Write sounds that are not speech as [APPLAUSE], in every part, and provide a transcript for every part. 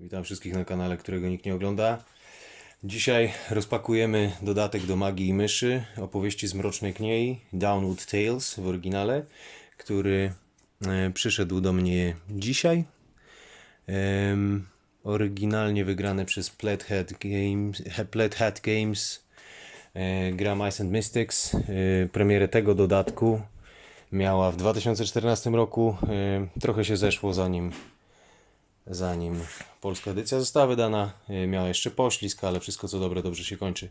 Witam wszystkich na kanale, którego nikt nie ogląda. Dzisiaj rozpakujemy dodatek do Magii i Myszy, opowieści z Mrocznej Kniei, Downwood Tales w oryginale, który e, przyszedł do mnie dzisiaj. Em, oryginalnie wygrany przez Plaidhead Games, he- Plaidhead Games e, gra Mice and Mystics. E, premierę tego dodatku miała w 2014 roku. Trochę się zeszło zanim zanim polska edycja została wydana. E, Miała jeszcze poślizg, ale wszystko co dobre dobrze się kończy.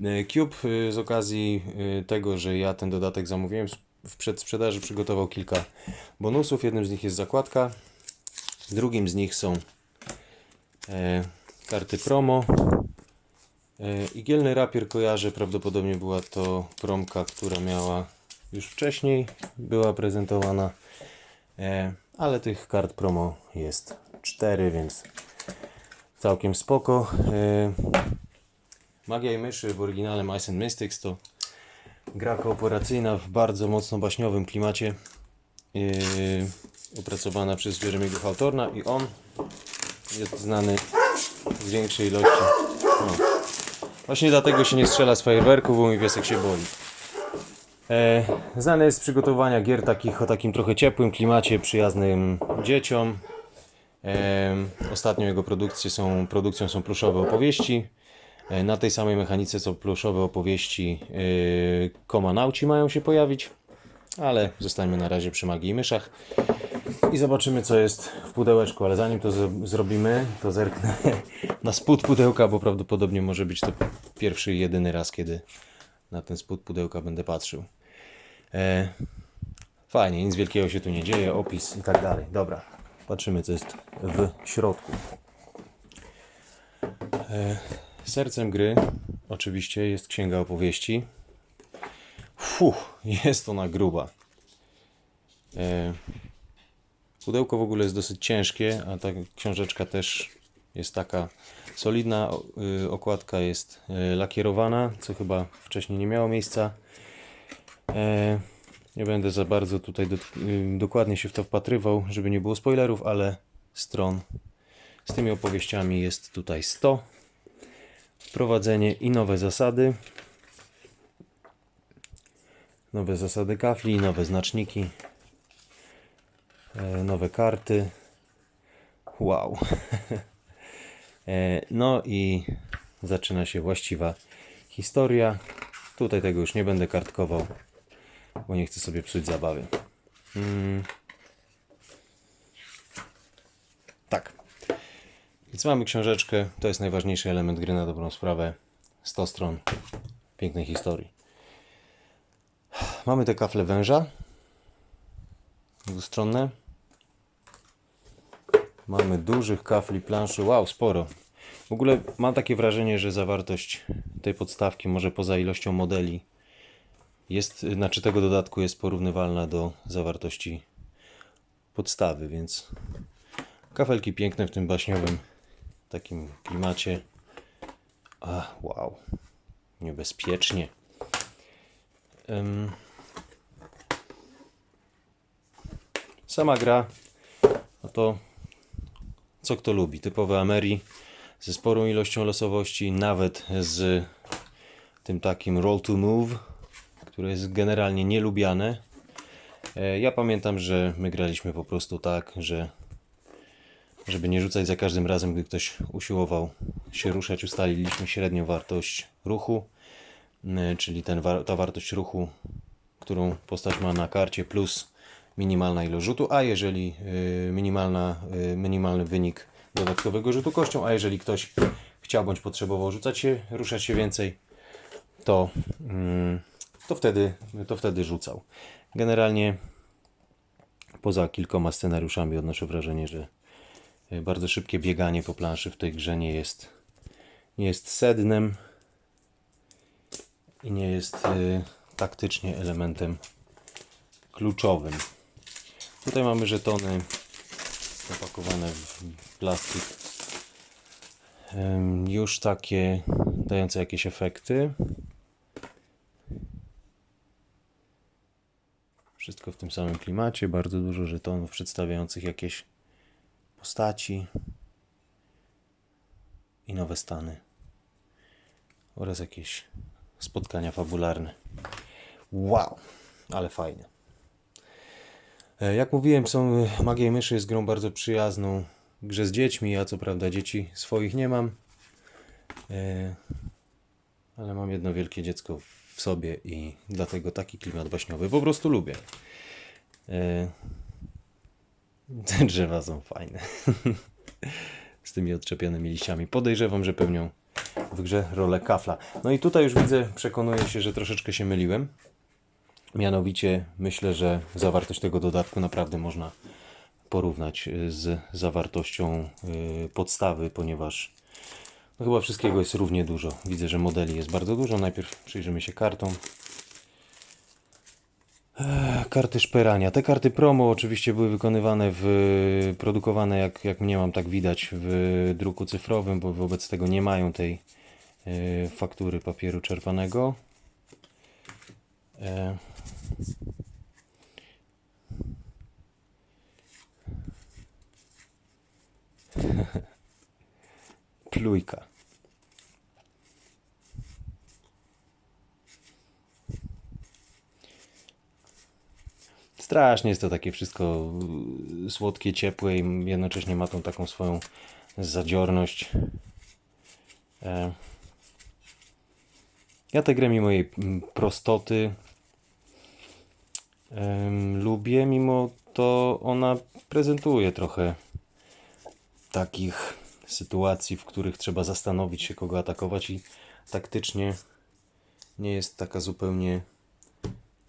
E, Cube e, z okazji tego, że ja ten dodatek zamówiłem w przedsprzedaży przygotował kilka bonusów. Jednym z nich jest zakładka, drugim z nich są karty promo. Igielny rapier kojarzę, prawdopodobnie była to promka, która miała już wcześniej, była prezentowana. Ale tych kart promo jest 4, więc całkiem spoko. E, Magia i myszy w oryginale Mice and Mystics to gra kooperacyjna w bardzo mocno baśniowym klimacie. E, opracowana przez Jeremy'ego Hawthorna i on jest znany z większej ilości. O. Właśnie dlatego się nie strzela z fajerwerków, bo mój piesek się boi. E, znany jest z przygotowania gier takich o takim trochę ciepłym klimacie, przyjaznym dzieciom. Ostatnio jego produkcje są, produkcją są pluszowe opowieści. E, na tej samej mechanice co pluszowe opowieści e, Komanauci mają się pojawić. Ale zostańmy na razie przy magii i myszach. I zobaczymy co jest w pudełeczku, ale zanim to zrobimy, to zerknę [LAUGHS] na spód pudełka, bo prawdopodobnie może być to pierwszy i jedyny raz, kiedy na ten spód pudełka będę patrzył. E, fajnie, nic wielkiego się tu nie dzieje, opis i tak dalej. Dobra, patrzymy co jest w środku. E, sercem gry oczywiście jest księga opowieści. Fuh, jest ona gruba. E, pudełko w ogóle jest dosyć ciężkie, a ta książeczka też jest taka solidna. y, Okładka jest y, lakierowana, co chyba wcześniej nie miało miejsca. Nie będę za bardzo tutaj do, y, dokładnie się w to wpatrywał, żeby nie było spoilerów, ale stron z tymi opowieściami jest tutaj 100. Wprowadzenie i nowe zasady. Nowe zasady kafli, nowe znaczniki, e, nowe karty. Wow. [LAUGHS] E, No i zaczyna się właściwa historia. Tutaj tego już nie będę kartkował, bo nie chcę sobie psuć zabawy. Mm. Tak. Więc mamy książeczkę. To jest najważniejszy element gry na dobrą sprawę. 100 stron pięknej historii. Mamy te kafle węża. Dwustronne. Mamy dużych kafli planszy. Wow, sporo. W ogóle mam takie wrażenie, że zawartość tej podstawki, może poza ilością modeli, jest, znaczy tego dodatku jest porównywalna do zawartości podstawy, więc kafelki piękne w tym baśniowym takim klimacie. A, wow. Niebezpiecznie. Em. Sama gra, no to co kto lubi. Typowe Ameri ze sporą ilością losowości, nawet z tym takim roll to move, które jest generalnie nielubiane. E, Ja pamiętam, że my graliśmy po prostu tak, że żeby nie rzucać za każdym razem, gdy ktoś usiłował się ruszać, ustaliliśmy średnią wartość ruchu, e, czyli ten, ta wartość ruchu, którą postać ma na karcie, plus minimalna ilość rzutu, a jeżeli y, minimalna, minimalny wynik dodatkowego rzutu kością, a jeżeli ktoś chciał bądź potrzebował rzucać się, ruszać się więcej, to, mm, to, wtedy, to wtedy rzucał. Generalnie poza kilkoma scenariuszami odnoszę wrażenie, że y, bardzo szybkie bieganie po planszy w tej grze nie jest, nie jest sednem i nie jest y, taktycznie elementem kluczowym. Tutaj mamy żetony zapakowane w plastik. Już takie dające jakieś efekty. Wszystko w tym samym klimacie. Bardzo dużo żetonów przedstawiających jakieś postaci. i nowe stany. Oraz jakieś spotkania fabularne. Wow, ale fajne. E, Jak mówiłem, są Magia i Myszy jest grą bardzo przyjazną. Grze z dziećmi, ja co prawda dzieci swoich nie mam. E, ale mam jedno wielkie dziecko w sobie i dlatego taki klimat baśniowy po prostu lubię. E, Te drzewa są fajne. Z tymi odczepionymi liściami. Podejrzewam, że pełnią w grze rolę kafla. No i tutaj już widzę, przekonuję się, że troszeczkę się myliłem. Mianowicie myślę, że zawartość tego dodatku naprawdę można porównać y, z zawartością y, podstawy, ponieważ no chyba wszystkiego jest równie dużo. Widzę, że modeli jest bardzo dużo. Najpierw przyjrzymy się kartom. Ech, Karty szperania. Te karty promo oczywiście były wykonywane w, produkowane jak, jak mniemam, tak widać w druku cyfrowym, bo wobec tego nie mają tej e, faktury papieru czerpanego. E, Plujka. Strasznie jest to takie wszystko y, słodkie, ciepłe i jednocześnie ma tą taką swoją zadziorność. E, Ja tę grę mimo jej mm, prostoty lubię, mimo to ona prezentuje trochę takich sytuacji, w których trzeba zastanowić się, kogo atakować i taktycznie nie jest taka zupełnie,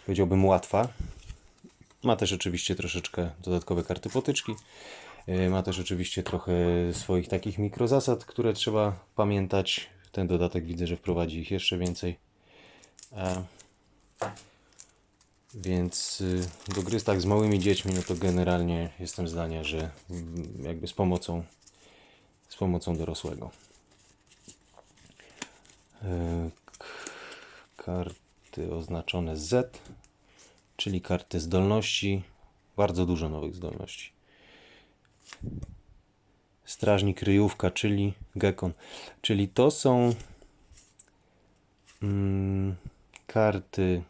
powiedziałbym, łatwa. Ma też oczywiście troszeczkę dodatkowe karty potyczki. Yy, Ma też oczywiście trochę swoich takich mikrozasad, które trzeba pamiętać. Ten dodatek widzę, że wprowadzi ich jeszcze więcej. E, Więc y, do gry tak z małymi dziećmi, no to generalnie jestem zdania, że mm, jakby z pomocą, z pomocą dorosłego. E, Karty oznaczone Z czyli karty zdolności. Bardzo dużo nowych zdolności. Strażnik ryjówka, czyli gekon. Czyli to są mm, karty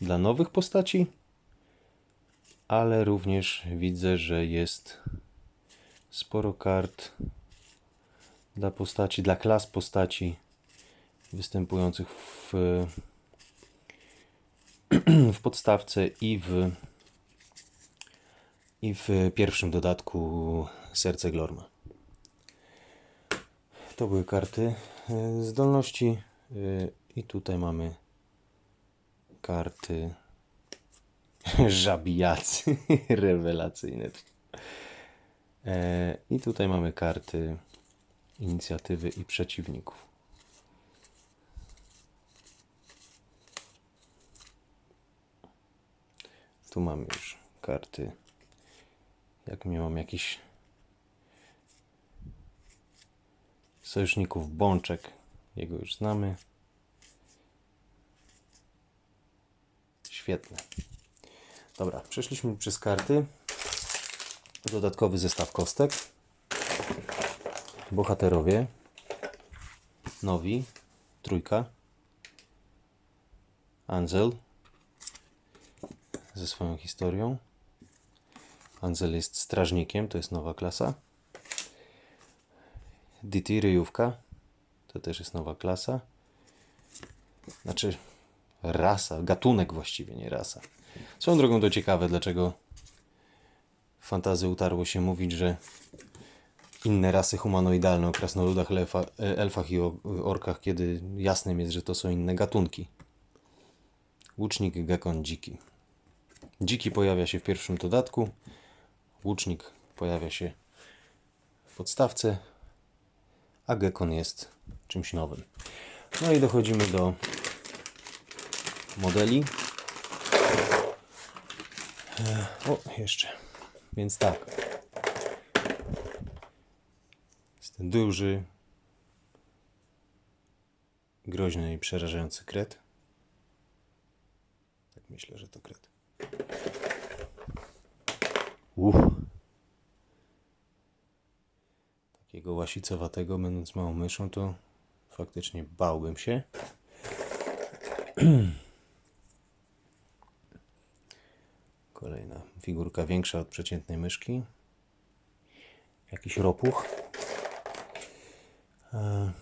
dla nowych postaci, ale również widzę, że jest sporo kart dla postaci, dla klas postaci występujących w [CLEARS THROAT] w podstawce i w, i w pierwszym dodatku Serce Glorma. To były karty e, zdolności e, i tutaj mamy karty [LAUGHS] żabijacy [LAUGHS] rewelacyjne. E, I tutaj mamy karty inicjatywy i przeciwników. Tu mamy już karty. Jak miałam jakiś sojuszników Bączek, jego już znamy. Świetne. Dobra, przeszliśmy przez karty. Dodatkowy zestaw kostek. Bohaterowie. Nowi. Trójka. Angel ze swoją historią. Ansel jest strażnikiem, to jest nowa klasa. DT ryjówka, to też jest nowa klasa. Znaczy rasa, gatunek właściwie, nie rasa. Swoją drogą to ciekawe, dlaczego fantazy utarło się mówić, że inne rasy humanoidalne o krasnoludach, elfa, elfach i o- orkach, kiedy jasnym jest, że to są inne gatunki. Łucznik, gekon, dziki. Dziki pojawia się w pierwszym dodatku, łucznik pojawia się w podstawce, a gekon jest czymś nowym. No i dochodzimy do modeli. E, O, jeszcze. Więc tak. Jest duży, groźny i przerażający kret. Tak myślę, że to kret. Uff. takiego łasicowatego, będąc małą myszą, to faktycznie bałbym się. Kolejna figurka większa od przeciętnej myszki. Jakiś ropuch. E,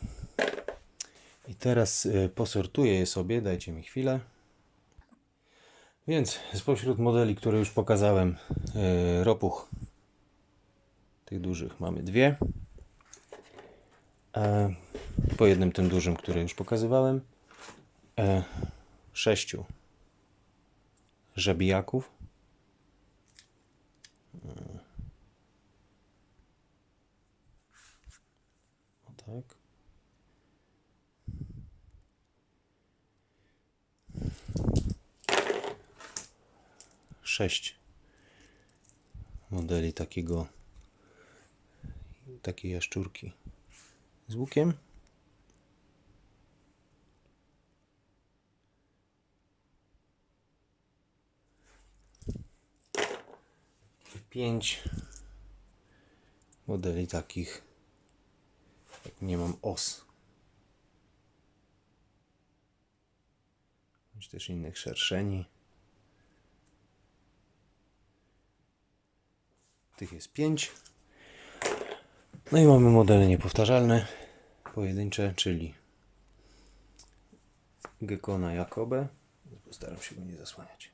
I teraz e, posortuję je sobie, dajcie mi chwilę. Więc spośród modeli, które już pokazałem, e, ropuch tych dużych mamy dwie. Po jednym tym dużym, który już pokazywałem. Sześciu żabijaków. Tak. Sześć modeli takiego takiej jaszczurki z łukiem. Pięć modeli takich, nie mam os. Bądź też innych szerszeni. Tych jest pięć. No i mamy modele niepowtarzalne, pojedyncze, czyli Gekona Jakobe. Postaram się go nie zasłaniać.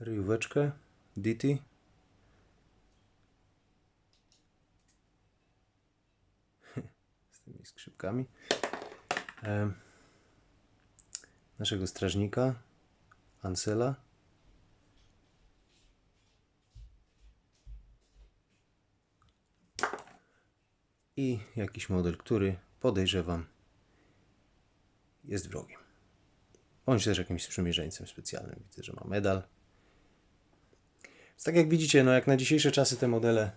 Ryjóweczkę, Diti. [LAUGHS] Z tymi skrzypkami. Em, naszego strażnika Ansela. I jakiś model, który podejrzewam jest wrogiem. Bądź też jakimś sprzymierzeńcem specjalnym. Widzę, że ma medal. Więc tak jak widzicie, no jak na dzisiejsze czasy te modele.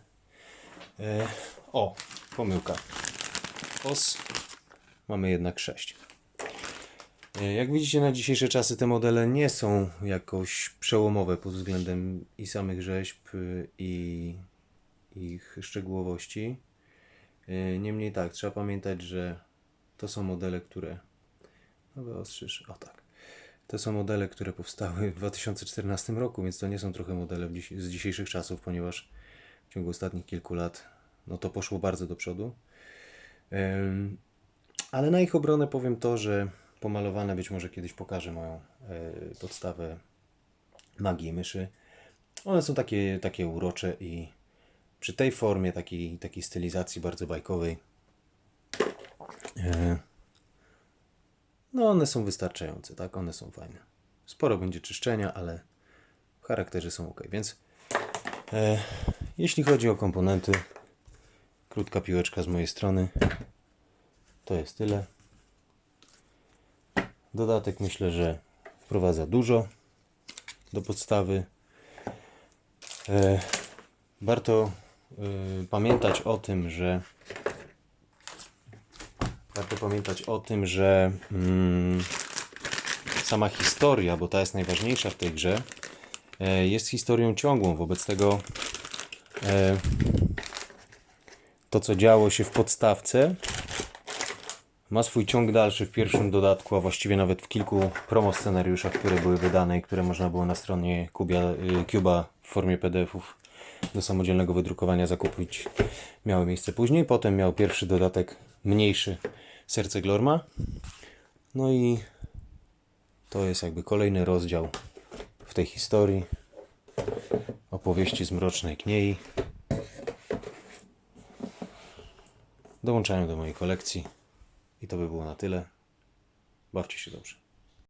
E, o, pomyłka. OS mamy jednak 6. Jak widzicie na dzisiejsze czasy te modele nie są jakoś przełomowe pod względem i samych rzeźb y, i ich szczegółowości. Y, Niemniej tak, trzeba pamiętać, że to są modele, które no wyostrzysz, o tak. To są modele, które powstały w 2014 roku, więc to nie są trochę modele z dzisiejszych czasów, ponieważ w ciągu ostatnich kilku lat no to poszło bardzo do przodu. Ale na ich obronę powiem to, że pomalowane być może kiedyś pokażę moją e, podstawę magii myszy. One są takie, takie urocze i przy tej formie, takiej, takiej stylizacji bardzo bajkowej, e, no one są wystarczające, tak? One są fajne. Sporo będzie czyszczenia, ale w charakterze są ok. Więc e, jeśli chodzi o komponenty, krótka piłeczka z mojej strony. To jest tyle. Dodatek myślę, że wprowadza dużo do podstawy. E, warto e, pamiętać o tym, że warto pamiętać o tym, że mm, sama historia, bo ta jest najważniejsza w tej grze, e, jest historią ciągłą. Wobec tego e, to, co działo się w podstawce, ma swój ciąg dalszy w pierwszym dodatku, a właściwie nawet w kilku promo scenariuszach, które były wydane i które można było na stronie Kubia, y, Cuba w formie PDF-ów do samodzielnego wydrukowania zakupić. Miały miejsce później. Potem miał pierwszy dodatek mniejszy Serce Glorma. No i to jest jakby kolejny rozdział w tej historii opowieści z Mrocznej Kniei. Dołączają do mojej kolekcji. I to by było na tyle. Bawcie się dobrze.